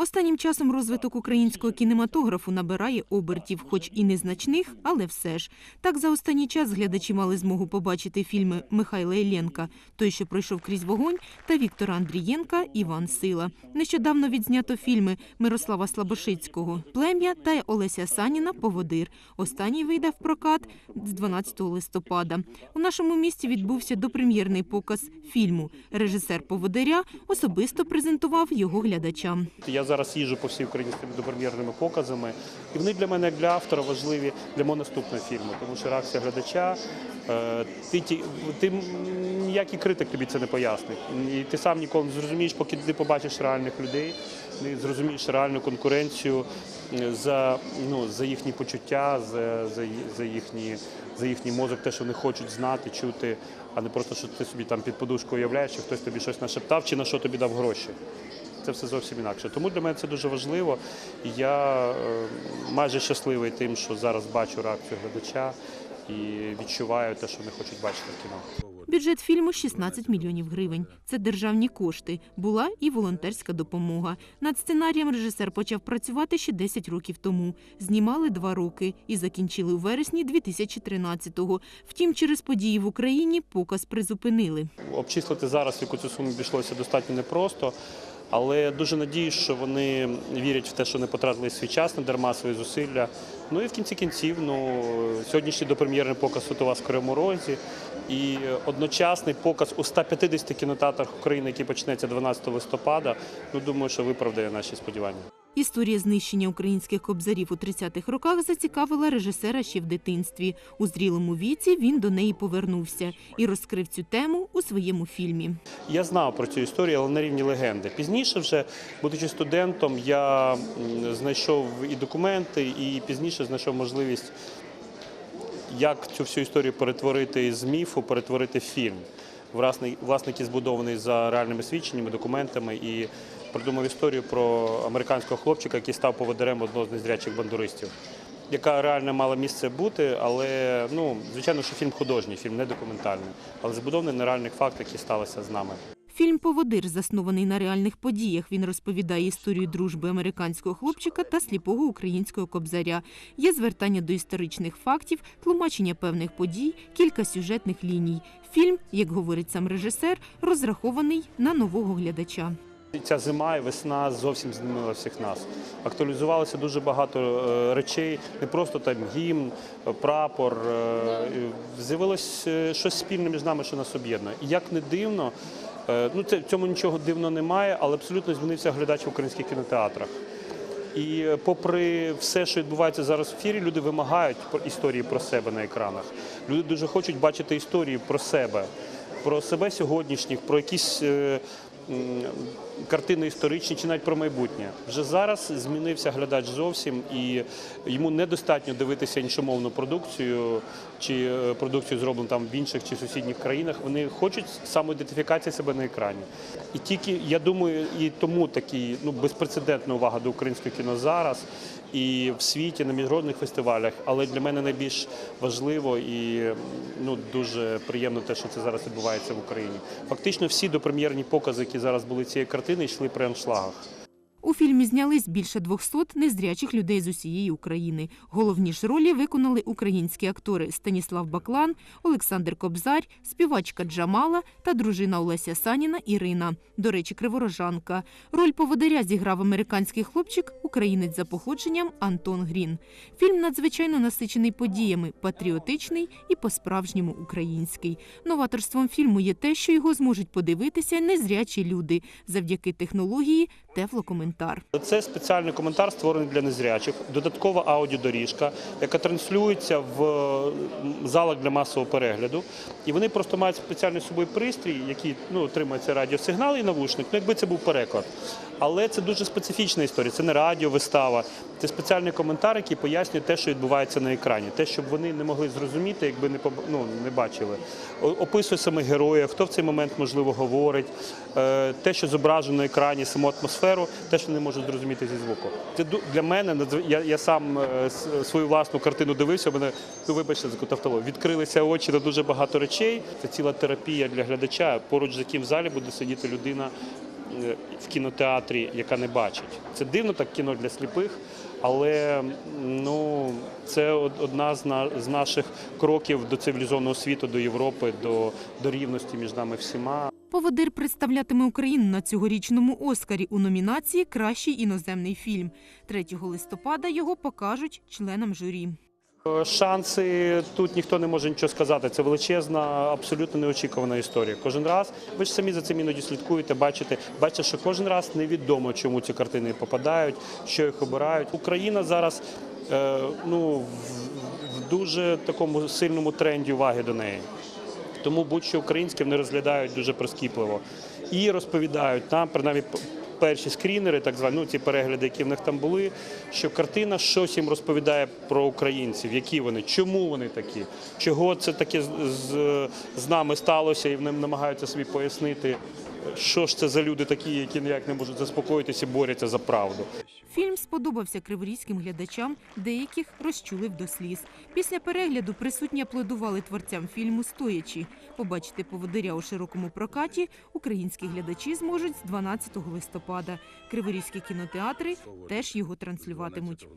Останнім часом розвиток українського кінематографу набирає обертів, хоч і незначних, але все ж. Так за останній час глядачі мали змогу побачити фільми Михайла Єленка «Той, що пройшов крізь вогонь» та Віктора Андрієнка «Іван Сила». Нещодавно відзнято фільми Мирослава Слабошицького «Плем'я» та Олеся Саніна «Поводир». Останній вийде в прокат з 12 листопада. У нашому місті відбувся допрем'єрний показ фільму. Режисер «Поводиря» особисто презентував його глядачам. Я зараз їжджу по всій Україні з тими допрем'єрними показами, і вони для мене, як для автора, важливі для мого наступного фільму, тому що реакція глядача. е, Ти, ти ніякий критик тобі це не пояснить. І ти сам ніколи не зрозумієш, поки ти побачиш реальних людей, не зрозумієш реальну конкуренцію е, за, ну, за їхні почуття, за, за, за, їхні, за їхній мозок, те, що вони хочуть знати, чути, а не просто, що ти собі там під подушкою уявляєш, що хтось тобі щось нашептав чи на що тобі дав гроші це все зовсім інакше. Тому для мене це дуже важливо. Я е, майже щасливий тим, що зараз бачу реакцію глядача і відчуваю те, що вони хочуть бачити в кіно. Бюджет фільму 16 мільйонів гривень. Це державні кошти. Була і волонтерська допомога. Над сценарієм режисер почав працювати ще 10 років тому. Знімали два роки і закінчили у вересні 2013-го. Втім, через події в Україні показ призупинили. Обчислити зараз, яку цю суму обійшлося достатньо непросто. Але дуже надіюсь, що вони вірять в те, що не потратили свій час не дарма свої зусилля. Ну і в кінці кінців, ну сьогоднішній допрем'єрний показ «Сутова в Кривому Розі і одночасний показ у 150 кінотеатрах України, який почнеться 12 листопада. Ну думаю, що виправдає наші сподівання. Історія знищення українських кобзарів у 30-х роках зацікавила режисера ще в дитинстві. У зрілому віці він до неї повернувся і розкрив цю тему у своєму фільмі. Я знав про цю історію, але на рівні легенди. Пізніше, вже будучи студентом, я знайшов і документи, і пізніше знайшов можливість, як цю всю історію перетворити з міфу, перетворити в фільм. Власне, який збудований за реальними свідченнями, документами і придумав історію про американського хлопчика, який став поводирем одного з незрячих бандуристів. Яка реально мала місце бути, але ну звичайно, що фільм художній, фільм не документальний, але збудований на реальних фактах, які сталися з нами. Фільм Поводир заснований на реальних подіях. Він розповідає історію дружби американського хлопчика та сліпого українського кобзаря. Є звертання до історичних фактів, тлумачення певних подій, кілька сюжетних ліній. Фільм, як говорить сам режисер, розрахований на нового глядача. Ця зима і весна зовсім змінила всіх нас. Актуалізувалося дуже багато е, речей, не просто там гімн, прапор. е, З'явилось е, щось спільне між нами, що нас об'єднує. І як не дивно, ну це в цьому нічого дивного немає, але абсолютно змінився глядач в українських кінотеатрах. І попри все, що відбувається зараз в ефірі, люди вимагають історії про себе на екранах. Люди дуже хочуть бачити історії про себе, про себе сьогоднішніх, про якісь картини історичні чи навіть про майбутнє. Вже зараз змінився глядач зовсім, і йому недостатньо дивитися іншомовну продукцію чи е, продукцію зроблену там в інших чи сусідніх країнах. Вони хочуть самоідентифікації себе на екрані. І тільки я думаю, і тому такі ну безпрецедентна увага до українського кіно зараз і в світі на міжнародних фестивалях. Але для мене найбільш важливо і ну дуже приємно те, що це зараз відбувається в Україні. Фактично, всі допрем'єрні покази, які зараз були цієї картини, йшли при аншлагах. У фільмі знялись більше 200 незрячих людей з усієї України. Головні ж ролі виконали українські актори Станіслав Баклан, Олександр Кобзар, співачка Джамала та дружина Олеся Саніна Ірина. До речі, криворожанка. Роль поводиря зіграв американський хлопчик, українець за походженням Антон Грін. Фільм надзвичайно насичений подіями, патріотичний і по-справжньому український. Новаторством фільму є те, що його зможуть подивитися незрячі люди завдяки технології Тефлокоментар. Це спеціальний коментар, створений для незрячих, додаткова аудіодоріжка, яка транслюється в залах для масового перегляду. І вони просто мають спеціальний собою пристрій, який ну, отримує радіосигнал і навушник, ну якби це був переклад. Але це дуже специфічна історія, це не радіовистава, це спеціальний коментар, який пояснює те, що відбувається на екрані, те, щоб вони не могли зрозуміти, якби не ну, не бачили. Описує саме героя, хто в цей момент можливо говорить, е, те, що зображено на екрані, саму атмосферу, те, що не можуть зрозуміти зі звуку. Це для мене я, я сам е, свою власну картину дивився. Мене ну вибачте за тавтологію, Відкрилися очі на дуже багато речей. Це ціла терапія для глядача, поруч з яким в залі буде сидіти людина. Е, в кінотеатрі, яка не бачить. Це дивно так кіно для сліпих, але ну, це одна з, наших кроків до цивілізованого світу, до Європи, до, до рівності між нами всіма. Поводир представлятиме Україну на цьогорічному Оскарі у номінації Кращий іноземний фільм. 3 листопада його покажуть членам журі. Шанси тут ніхто не може нічого сказати. Це величезна, абсолютно неочікувана історія. Кожен раз ви ж самі за цим іноді слідкуєте, бачите, бачите, що кожен раз невідомо, чому ці картини попадають, що їх обирають. Україна зараз е, ну, в, дуже такому сильному тренді уваги до неї. Тому будь-що українське вони розглядають дуже прискіпливо і розповідають нам, принаймні перші скрінери, так звані, ну ці перегляди, які в них там були, що картина щось їм розповідає про українців, які вони, чому вони такі, чого це таке з, з, з нами сталося, і вони намагаються собі пояснити, що ж це за люди такі, які ніяк не можуть заспокоїтися і борються за правду. Фільм сподобався криворізьким глядачам, деяких розчулив до сліз. Після перегляду присутні аплодували творцям фільму стоячи. Побачити поводиря у широкому прокаті українські глядачі зможуть з 12 листопада. Криворізькі кінотеатри теж його транслюватимуть.